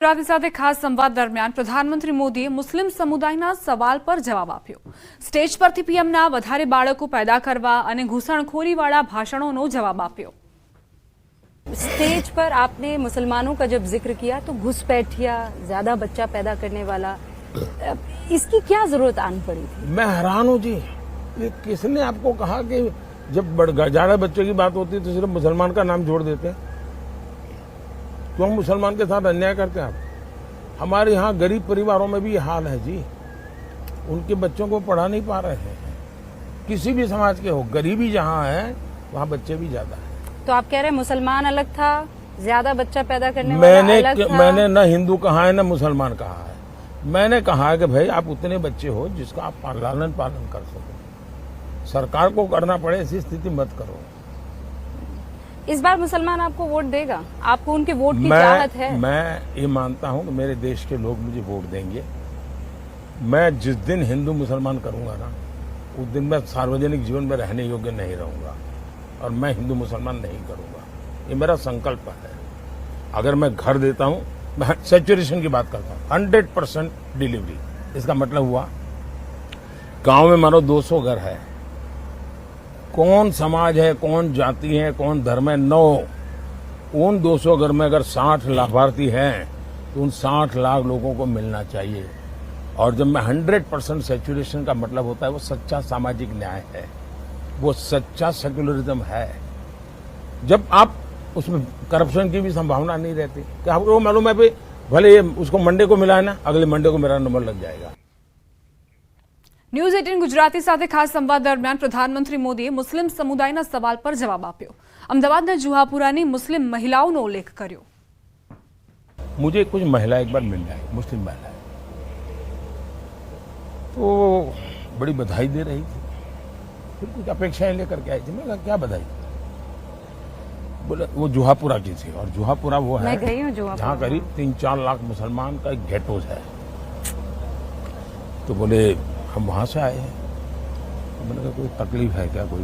ગુજરાતી સાથે ખાસ સંવાદ દરમિયાન પ્રધાનમંત્રી મોદીએ મુસ્લિમ સમુદાયના સવાલ પર જવાબ આપ્યો સ્ટેજ પરથી પીએમના વધારે બાળકો પેદા કરવા અને ઘૂસણખોરીવાળા ભાષણોનો જવાબ આપ્યો स्टेज पर आपने मुसलमानों का जब जिक्र किया तो घुसपैठिया ज्यादा बच्चा पैदा करने वाला अ, इसकी क्या जरूरत आन पड़ी थी मैं हैरान हूँ जी ये किसने आपको कहा कि जब बड़- ज्यादा बच्चों की बात होती है तो सिर्फ मुसलमान का नाम जोड़ देते हैं क्यों मुसलमान के साथ अन्याय करते हैं आप? हमारे यहाँ गरीब परिवारों में भी हाल है जी। उनके बच्चों को पढ़ा नहीं पा रहे हैं। किसी भी समाज के हो गरीबी जहाँ है वहाँ बच्चे भी ज़्यादा है। तो आप कह रहे हैं मुसलमान अलग था ज़्यादा बच्चा पैदा करने वाला मैंने अलग था? मैंने न हिंदू कहा है न मुसलमान कहा है। मैंने कहा है कि भाई आप उतने बच्चे हो जिसका आप पा- लालन पालन कर सको। सरकार को करना पड़े ऐसी स्थिति मत करो। इस बार मुसलमान आपको वोट देगा? आपको उनके वोट की चाहत है? मैं मैं ये मानता हूँ कि मेरे देश के लोग मुझे वोट देंगे। मैं जिस दिन हिंदू मुसलमान करूँगा ना उस दिन मैं सार्वजनिक जीवन में रहने योग्य नहीं रहूँगा और मैं हिंदू मुसलमान नहीं करूँगा। ये मेरा संकल्प है। अगर मैं घर देता हूँ मैं सेचुरेशन की बात करता हूँ हंड्रेड परसेंट डिलीवरी इसका मतलब हुआ गाँव में मानो 200 घर है कौन समाज है, कौन जाति है, कौन धर्म है? नौ उन 200 घर में, अगर 60 लाभार्थी हैं तो उन 60 लाख लोगों को मिलना चाहिए। और जब मैं 100 परसेंट सेचुरेशन का मतलब होता है, वो सच्चा सामाजिक न्याय है। वो सच्चा सेक्युलरिज्म है। जब आप उसमें करप्शन की भी संभावना नहीं रहती कि आपको मालूम है भाई, भले ये उसको मंडे को मिला है ना, अगले मंडे को मेरा नंबर लग जाएगा। ન્યૂઝ એટીન ગુજરાતી સાથે ખાસ સંવાદ દરમિયાન પ્રધાનમંત્રી મોદીએ મુસ્લિમ સમુદાયના સવાલ પર જવાબ આપ્યો અમદાવાદના જુહાપુરાની મુસ્લિમ મહિલાઓનો ઉલ્લેખ કર્યો मुझे कुछ महिला एक बार मिल आई मुस्लिम महिला तो बड़ी बधाई दे रही थी फिर कुछ अपेक्षाएं लेकर के आई थी मैं कहा क्या बधाई बोले वो जुहापुरा की थी और जुहापुरा वो है मैं गई हूँ जुहापुरा। जहाँ करीब तीन चार लाख मुसलमान का एक गेटोज है तो बोले हम वहाँ से आए हैं। तो मैंने कहा, कोई तकलीफ़ है क्या? कोई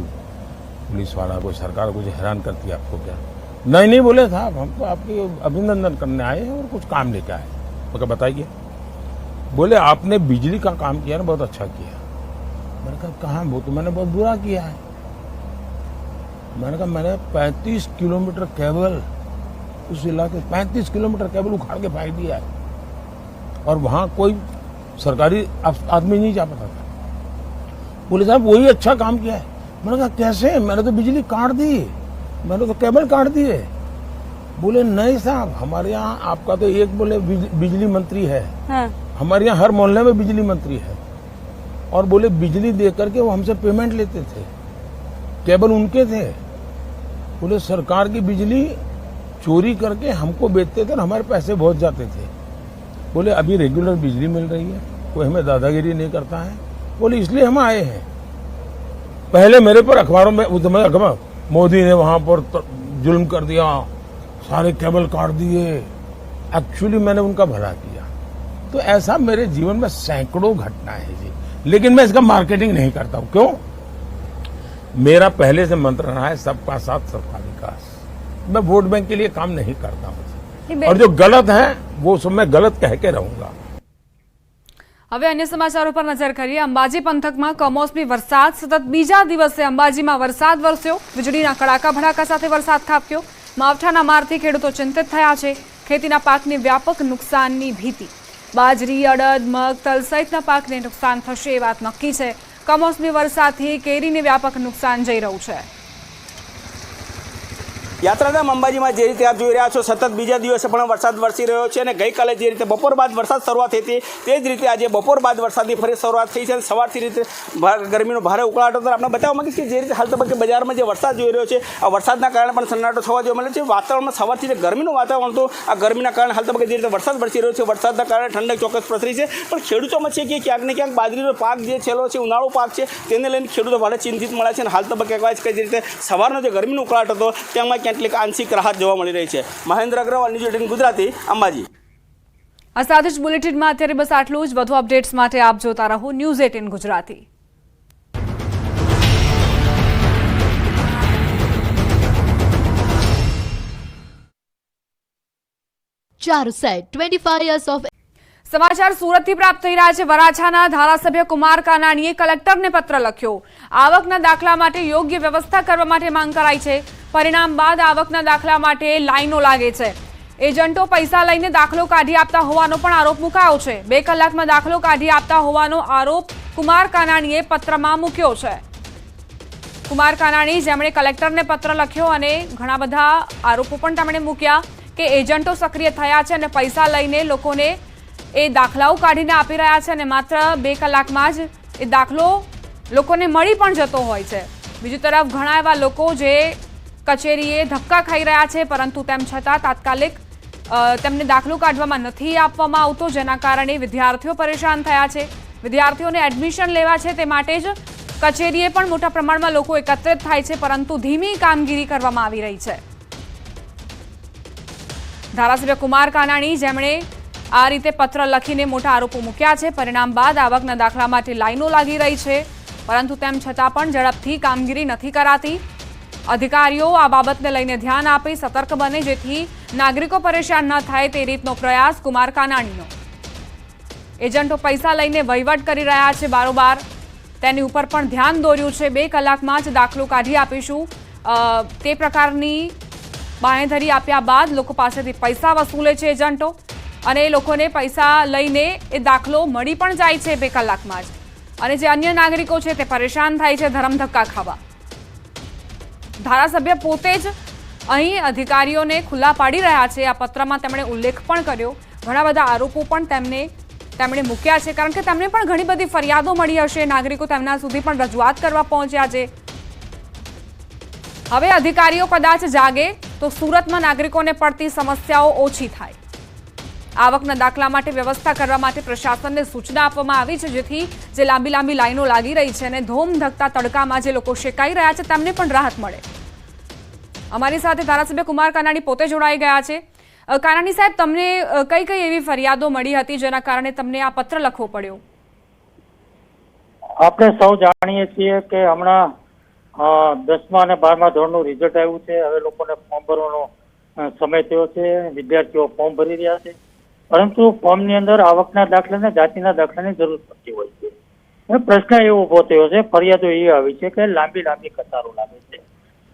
पुलिस वाला, कोई सरकार, कुछ हैरान करती है आपको क्या? नहीं नहीं, बोले, साहब, हम तो आपके अभिनंदन करने आए हैं और कुछ काम लेके आए हैं। तो क्या बताइए। बोले, आपने बिजली का काम किया ना, बहुत अच्छा किया। मैंने कहा, कहाँ? वो तो मैंने बहुत बुरा किया है। मैंने कहा, मैंने 35 किलोमीटर केबल, उस इलाके 35 किलोमीटर केबल उखाड़ के फेंक दिया है और वहाँ कोई सरकारी आदमी नहीं जा पाता था। बोले साहब वही अच्छा काम किया है। मैंने कहा कैसे? मैंने तो बिजली काट दी। मैंने तो केबल काट दिए। बोले नहीं साहब हमारे यहाँ आपका तो एक बोले बिजली मंत्री है। हाँ। हमारे यहाँ हर मोहल्ले में बिजली मंत्री है। और बोले बिजली दे करके वो हमसे पेमेंट लेते थे। केबल उनके थे। बोले सरकार की बिजली चोरी करके हमको बेचते थे और हमारे पैसे बहुत जाते थे। बोले अभी रेगुलर बिजली मिल रही है कोई हमें दादागिरी नहीं करता है। बोले इसलिए हम आए हैं। पहले मेरे पर अखबारों में उस समय अखबार मोदी ने वहाँ पर जुल्म कर दिया सारे केबल काट दिए। एक्चुअली मैंने उनका भला किया। तो ऐसा मेरे जीवन में सैकड़ों घटना है जी। लेकिन मैं इसका मार्केटिंग नहीं करता हूँ। क्यों? मेरा पहले से मंत्र रहा है सबका साथ सबका विकास। मैं वोट बैंक के लिए काम नहीं करता हूँ। और जो गलत है वो सब मैं गलत कह के रहूंगा હવે અન્ય સમાચારો પર નજર કરીએ અંબાજી પંથકમાં કમોસમી વરસાદ સતત બીજા દિવસે અંબાજીમાં વરસાદ વરસ્યો વીજળીના કડાકા ભડાકા સાથે વરસાદ ખાબક્યો માવઠાના મારથી ખેડૂતો ચિંતિત થયા છે ખેતીના પાકને વ્યાપક નુકસાનની ભીતિ બાજરી અડદ મગ તલ સહિતના પાકને નુકસાન થશે એ વાત નક્કી છે કમોસમી વરસાદથી કેરીને વ્યાપક નુકસાન જઈ રહ્યું છે યાત્રાધામ અંબાજીમાં જે રીતે આપ જોઈ રહ્યા છો, સતત બીજા દિવસે પણ વરસાદ વરસી રહ્યો છે અને ગઈકાલે જે રીતે બપોર બાદ વરસાદ શરૂઆત થઈ હતી, તે જ રીતે આજે બપોર બાદ વરસાદની ફરી શરૂઆત થઈ છે અને સવારથી રીતે ગરમીનો ભારે ઉકળાટ હતો આપણે બતાવવા માંગીશ કે જે રીતે હાલ તબક્કે બજારમાં જે વરસાદ જોઈ રહ્યો છે, આ વરસાદના કારણે પણ સન્નાટો થવા જોવા મળે છે. વાતાવરણમાં સવારથી જે ગરમીનું વાતાવરણ હતું, આ ગરમીના કારણે હાલ તબક્કે જે રીતે વરસાદ વરસી રહ્યો છે, વરસાદના કારણે ઠંડક ચોક્કસ પ્રસરી છે. પણ ખેડૂતોમાં છે કે ક્યાંક ને ક્યાંક બાજરીનો પાક જે છેલ્લો છે, ઉનાળો પાક છે, તેને લઈને ખેડૂતો ભારે ચિંતિત મળે છે અને હાલ તબક્કે કહેવાય છે કે જે રીતે સવારનો જે ગરમીનો ઉકળાટ હતો, તેમાં ક્યાંક આંશિક રાહત જોવા મળી રહી છે. Mahendra Agrawal news eighteen Gujarati Ambaji. આ સાથે જ બુલેટિનમાં અત્યારે બસ આટલું જ. વધુ અપડેટ્સ માટે આપ જોતા રહો ન્યૂઝ એટીન ગુજરાતી. ચાર સેટ ટ્વેન્ટી ફાઈવ યર્સ ઓફ સમાચાર સુરતથી પ્રાપ્ત થઈ રહ્યા છે. વરાછાના ધારાસભ્ય કુમાર કાનાણીએ કલેક્ટરને પત્ર લખ્યો. આવકના દાખલા માટે યોગ્ય વ્યવસ્થા કરવા માટે માંગ કરાઈ છે. પરિણામ બાદ આવકના દાખલા માટે લાઈનો લાગે છે. એજન્ટો પૈસા લઈને દાખલો કાઢી આપતા હોવાનો પણ આરોપ મુકાયો છે. બે કલાકમાં દાખલો કાઢી આપતા હોવાનો આરોપ કુમાર કાનાણીએ પત્રમાં મૂક્યો છે. કુમાર કાનાણી જેમણે કલેક્ટરને પત્ર લખ્યો અને ઘણા બધા આરોપો પણ તેમણે મૂક્યા કે એજન્ટો સક્રિય થયા છે અને પૈસા લઈને લોકોને એ દાખલાઓ કાઢીને આપી રહ્યા છે અને માત્ર બે કલાકમાં જ એ દાખલો લોકોને મળી પણ જતો હોય છે. બીજી તરફ ઘણા એવા લોકો જે કચેરીએ ધક્કા ખાઈ રહ્યા છે, પરંતુ તેમ છતાં તાત્કાલિક તેમને દાખલો કાઢવામાં નથી આપવામાં આવતો, જેના કારણે વિદ્યાર્થીઓ પરેશાન થયા છે. વિદ્યાર્થીઓને એડમિશન લેવા છે તે માટે જ કચેરીએ પણ મોટા પ્રમાણમાં લોકો એકત્રિત થાય છે, પરંતુ ધીમી કામગીરી કરવામાં આવી રહી છે. ધારાસભ્ય કુમાર કાનાણી, જેમણે આ રીતે પત્ર લખીને મોટા આરોપો મૂક્યા છે. પરિણામ બાદ આવકના દાખલા માટે લાઈનો લાગી રહી છે. પરંતુ તેમ છતાં પણ ઝડપથી કામગીરી નથી કરાતી. અધિકારીઓ આ બાબતને લઈને ધ્યાન આપી સતર્ક બને જેથી નાગરિકો પરેશાન ન થાય તે રીતનો પ્રયાસ કુમાર કાનાણીનો. એજન્ટો પૈસા લઈને વહીવટ કરી રહ્યા છે બારોબાર. તેની ઉપર પણ ધ્યાન દોર્યું છે. બે કલાકમાં જ દાખલો કાઢી આપીશું. તે પ્રકારની બાંહેધરી આપ્યા બાદ લોકો પાસેથી પૈસા વસૂલે છે એજન્ટો. અને એ લોકોને પૈસા લઈને એ દાખલો મળી પણ જાય છે બે કલાકમાં જ. અને જે અન્ય નાગરિકો છે તે પરેશાન થાય છે ધરમધક્કા ખાવા. ધારાસભ્ય પોતે જ અહીં અધિકારીઓને ખુલ્લા પાડી રહ્યા છે. આ પત્રમાં તેમણે ઉલ્લેખ પણ કર્યો. ઘણા બધા આરોપો પણ તેમને, તેમણે મૂક્યા છે. કારણ કે તેમને પણ ઘણી બધી ફરિયાદો મળી હશે. નાગરિકો તેમના સુધી પણ રજૂઆત કરવા પહોંચ્યા છે. હવે અધિકારીઓ કદાચ જાગે તો સુરતમાં નાગરિકોને પડતી સમસ્યાઓ ઓછી થાય. આવકના દાખલા માટે વ્યવસ્થા કરવા માટે પ્રશાસનને સૂચના આપવામાં આવી છે, જેથી જે લાંબી લાંબી લાઈનો લાગી રહી છે અને ધોમ ધકતા તડકામાં જે લોકો શેકાઈ રહ્યા છે, તેમને પણ રાહત મળે. અમારી સાથે ધારાસભ્ય કુમાર કાનાણી પોતે જોડાઈ ગયા છે. કાનાણી સાહેબ, તમને કઈ કઈ એવી ફરિયાદો મળી હતી જેના કારણે તમને આ પત્ર લખવો પડ્યો? આપણે સૌ જાણીએ છીએ કે હમણાં દસમા અને બારમા ધોરણનું રિઝલ્ટ આવ્યું છે. હવે લોકોને ફોર્મ ભરવાનો સમય થયો છે. વિદ્યાર્થીઓ ફોર્મ ભરી રહ્યા છે. પરંતુ ફોર્મની અંદર આવકના દાખલા ને જાતિના દાખલાની જરૂર પડતી હોય છે. પ્રશ્ન એવો ઊભો થયો છે, ફરિયાદો એ આવી છે કે લાંબી લાંબી કતારો લાગે છે.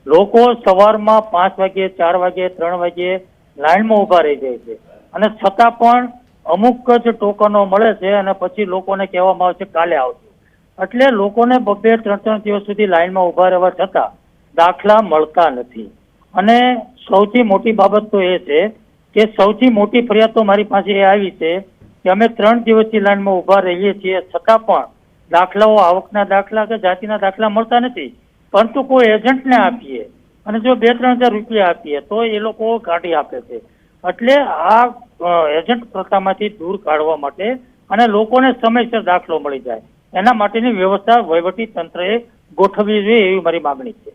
લોકો સવારમાં પાંચ વાગે ચાર વાગે ત્રણ વાગે લાઇનમાં ઊભા રહી જાય છે. અને છતાં પણ અમુક જ ટોકનો મળે છે અને પછી લોકોને કહેવામાં આવે છે, કાલે આવજો. એટલે લોકોને બબે ત્રણ ત્રણ દિવસ સુધી લાઇનમાં ઊભા રહેવા છતાં દાખલા મળતા નથી. અને સૌથી મોટી બાબત તો એ છે કે સૌથી મોટી ફરિયાદ તો મારી પાસે એ આવી છે કે અમે ત્રણ દિવસથી લાઈનમાં ઊભા રહીએ છીએ, છતાં પણ દાખલાઓ આવકના દાખલા કે જાતિના દાખલા મળતા નથી. પરંતુ કોઈ એજન્ટને આપીએ અને જો બે ત્રણ હજાર રૂપિયા આપીએ, તો એ લોકો કાઢી આપે છે. એટલે આ એજન્ટ પ્રથામાંથી દૂર કાઢવા માટે અને લોકોને સમયસર દાખલો મળી જાય. એના માટેની વ્યવસ્થા વહીવટી તંત્રએ ગોઠવવી જોઈએ એવી મારી માગણી છે.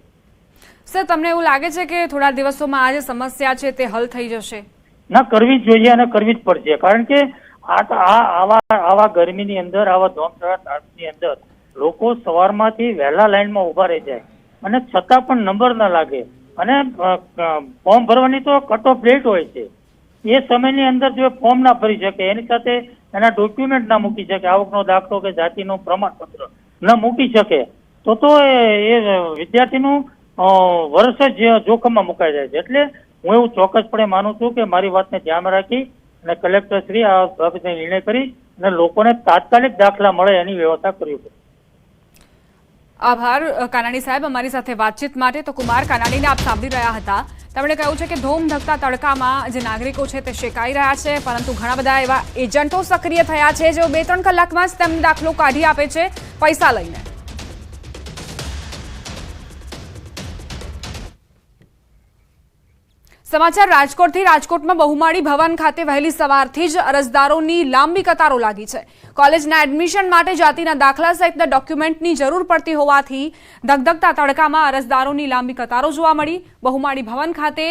સર, તમને એવું લાગે છે કે થોડા દિવસોમાં આ જે સમસ્યા છે તે હલ થઈ જશે? ના કરવી જ જોઈએ અને કરવી જ પડશે. કારણ કે આ આવા આવા ગરમીની અંદર, આવા ધોમધડા તાપની અંદર લોકો સવારમાંથી વહેલા લાઈનમાં ઊભા રહી જાય. અને છતાં પણ નંબર ન લાગે. અને ફોર્મ ભરવાની તો કટ ઓફ ડેટ હોય છે. એ સમયની અંદર જો ફોર્મ ના ભરી શકે, એની સાથે એના ડોક્યુમેન્ટ ના મૂકી શકે, આવકનો દાખલો કે જાતિનું પ્રમાણપત્ર ન મૂકી શકે, તો તો એ વિદ્યાર્થીનું વર્ષ જ જોખમમાં મુકાઈ જાય છે. એટલે હું એવું ચોક્કસપણે માનું છું કે મારી વાતને ધ્યાનમાં રાખી અને કલેક્ટર શ્રી આ બાબતે નિર્ણય કરી અને લોકોને તાત્કાલિક દાખલા મળે એની વ્યવસ્થા કરવી પડે. આભાર કાનાણી સાહેબ અમારી સાથે વાતચીત માટે. તો કુમાર કાનાણીને આપ સાંભળી રહ્યા હતા. તેમણે કહ્યું છે કે ધૂમ ધકતા તડકામાં જે નાગરિકો છે તે શેકાઈ રહ્યા છે, પરંતુ ઘણા બધા એવા એજન્ટો સક્રિય થયા છે, જેઓ બે ત્રણ કલાકમાં જ તેમને દાખલો કાઢી આપે છે, પૈસા લઈને. સમાચાર રાજકોટથી. રાજકોટમાં બહુમાળી ભવન ખાતે વહેલી સવારથી જ અરજદારોની લાંબી કતારો લાગી છે. કોલેજના એડમિશન માટે જાતિના દાખલા સહિતના ડોક્યુમેન્ટની જરૂર પડતી હોવાથી ધગધગતા તડકામાં અરજદારોની લાંબી કતારો જોવા મળી. બહુમાળી ભવન ખાતે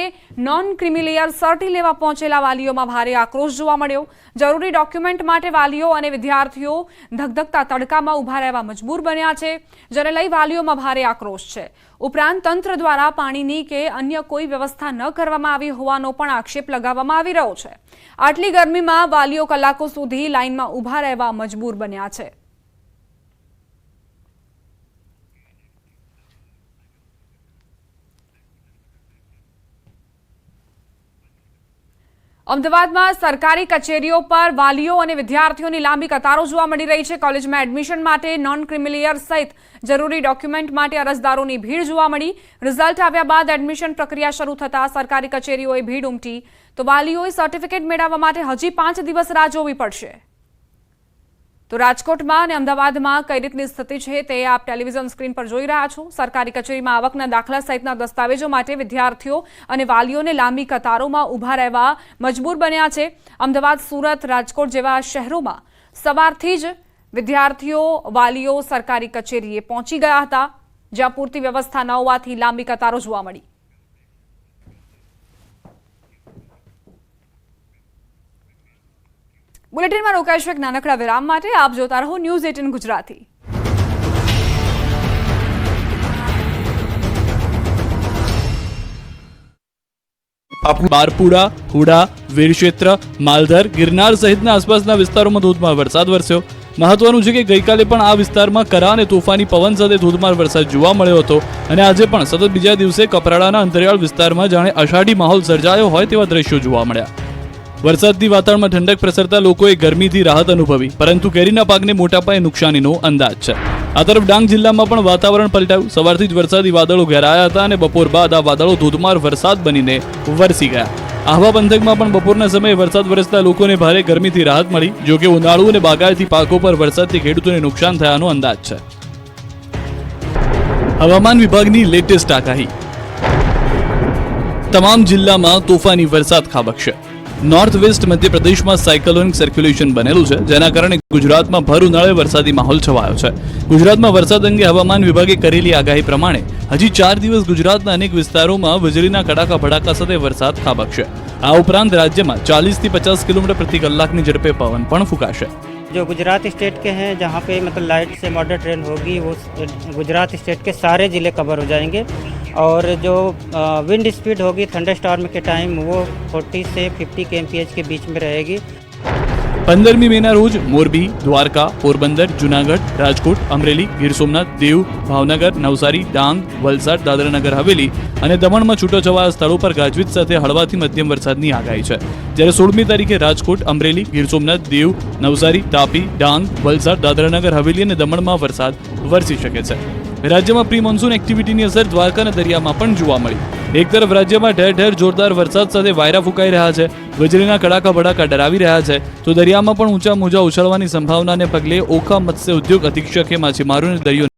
નોન ક્રિમિલિયર સર્ટી લેવા પહોંચેલા વાલીઓમાં ભારે આક્રોશ જોવા મળ્યો. જરૂરી ડોક્યુમેન્ટ માટે વાલીઓ અને વિદ્યાર્થીઓ ધગધગતા તડકામાં ઊભા રહેવા મજબૂર બન્યા છે, જેને લઈ વાલીઓમાં ભારે આક્રોશ છે. ઉપરાંત તંત્ર દ્વારા પાણીની કે અન્ય કોઈ વ્યવસ્થા ન કરવામાં આવી હોવાનો પણ આક્ષેપ લગાવવામાં આવી રહ્યો છે. આટલી ગરમીમાં વાલીઓ કલાકો સુધી લાઇનમાં ઊભા રહેવા મજબૂર બન્યા છે. અમદાવાદમાં સરકારી કચેરીઓ પર વાલીઓ અને વિદ્યાર્થીઓની લાંબી કતારો જોવા મળી રહી છે. કોલેજમાં એડમિશન માટે નોન ક્રિમિલિયર સહિત જરૂરી ડોક્યુમેન્ટ માટે અરજદારોની ભીડ જોવા મળી. રિઝલ્ટ આવ્યા બાદ એડમિશન પ્રક્રિયા શરૂ થતાં સરકારી કચેરીઓએ ભીડ ઉમટી. તો વાલીઓએ સર્ટિફિકેટ મેળવવા માટે હજી પાંચ દિવસ રાહ જોવી પડશે. તો રાજકોટમાં અને અમદાવાદમાં કઈ રીતની સ્થિતિ છે તે આપ ટેલિવિઝન સ્ક્રીન પર જોઈ રહ્યા છો. સરકારી કચેરીમાં આવકના દાખલા સહિતના દસ્તાવેજો માટે વિદ્યાર્થીઓ અને વાલીઓને લાંબી કતારોમાં ઊભા રહેવા મજબૂર બન્યા છે. અમદાવાદ, સુરત, રાજકોટ જેવા શહેરોમાં સવારથી જ વિદ્યાર્થીઓ, વાલીઓ સરકારી કચેરીએ પહોંચી ગયા હતા, જ્યાં પૂરતી વ્યવસ્થા ન હોવાથી લાંબી કતારો જોવા મળી. બુલેટિનમાં રોકાઈશું એક નાનકડા વિરામ માટે. આપ જોતા રહો ન્યૂઝ એટીન ગુજરાતી. બારપુડા હુડા, વીરક્ષેત્ર, માલધર, ગિરનાર સહિતના આસપાસના વિસ્તારોમાં ધોધમાર વરસાદ વરસ્યો. મહત્વનું છે કે ગઈકાલે પણ આ વિસ્તારમાં કરા અને તોફાની પવન સાથે ધોધમાર વરસાદ જોવા મળ્યો હતો અને આજે પણ સતત બીજા દિવસે કપરાડાના અંતરિયાળ વિસ્તારમાં જાણે અષાઢી માહોલ સર્જાયો હોય તેવા દ્રશ્યો જોવા મળ્યા. વરસાદથી વાતાવરણમાં ઠંડક પ્રસરતા લોકોએ ગરમીથી રાહત અનુભવી, પરંતુ કેરીના પાકને મોટા પાયે નુકસાનીનો અંદાજ છે. આ તરફ ડાંગ જિલ્લામાં પણ વાતાવરણ પલટાયું. સવારથી જ વરસાદી વાદળો ઘેરાયા હતા અને બપોર બાદ આ વાદળો ધોધમાર વરસાદ બનીને વરસી ગયા. આહવા પંથકમાં પણ બપોરના સમયે વરસાદ વરસતા લોકોને ભારે ગરમીથી રાહત મળી, જો કે ઉનાળુ અને બાગાયતી પાકો પર વરસાદથી ખેડૂતોને નુકસાન થયાનો અંદાજ છે. હવામાન વિભાગની લેટેસ્ટ આગાહી. તમામ જિલ્લામાં તોફાની વરસાદ ખાબકશે. નોર્થ વેસ્ટ મધ્યપ્રદેશમાં સાયક્લોનિક સર્ક્યુલેશન બનેલું છે જેના કારણે ગુજરાતમાં ભર ઉનાળે વરસાદી માહોલ છવાયો છે ગુજરાતમાં વરસાદ અંગે હવામાન વિભાગે કરેલી આગાહી પ્રમાણે હજી ચાર દિવસ ગુજરાતના અનેક વિસ્તારોમાં વીજળીના કડાકા ભડાકા સાથે વરસાદ ખાબકશે આ ઉપરાંત રાજ્યમાં ચાલીસથી પચાસ કિલોમીટર પ્રતિ કલાકની ઝડપે પવન પણ ફૂંકાશે जो गुजरात स्टेट के हैं जहाँ पे मतलब लाइट से मॉडल ट्रेन होगी वो गुजरात स्टेट के सारे ज़िले कवर हो जाएंगे और जो विंड स्पीड होगी थंडर स्टॉर्म के टाइम वो 40 से 50 के के बीच में रहेगी પંદરમી મેના રોજ મોરબી દ્વારકા પોરબંદર જુનાગઢ રાજકોટ અમરેલી ગીર સોમનાથ દીવ ભાવનગર નવસારી ડાંગ વલસાડ દાદરાનગર હવેલી અને દમણમાં છૂટાછવાયા સ્થળો પર ગાજવીજ સાથે હળવાથી મધ્યમ વરસાદની આગાહી છે જ્યારે સોળમી તારીખે રાજકોટ અમરેલી ગીર સોમનાથ દીવ નવસારી તાપી ડાંગ વલસાડ દાદરાનગર હવેલી અને દમણમાં વરસાદ વરસી શકે છે રાજ્યમાં પ્રી મોન્સૂન એક્ટિવિટીની અસર દ્વારકા અને દરિયામાં પણ જોવા મળી. એક તરફ રાજ્યમાં ઠેર ઠેર જોરદાર વરસાદ સાથે વાયરા ફૂંકાઈ રહ્યા છે વીજળીના કડાકા ભડાકા ડરાવી રહ્યા છે, તો દરિયામાં પણ ઊંચા મોજા ઉછળવાની સંભાવનાને પગલે ઓખા મત્સ્ય ઉદ્યોગ અધિક્ષકે માછીમારોને દરિયો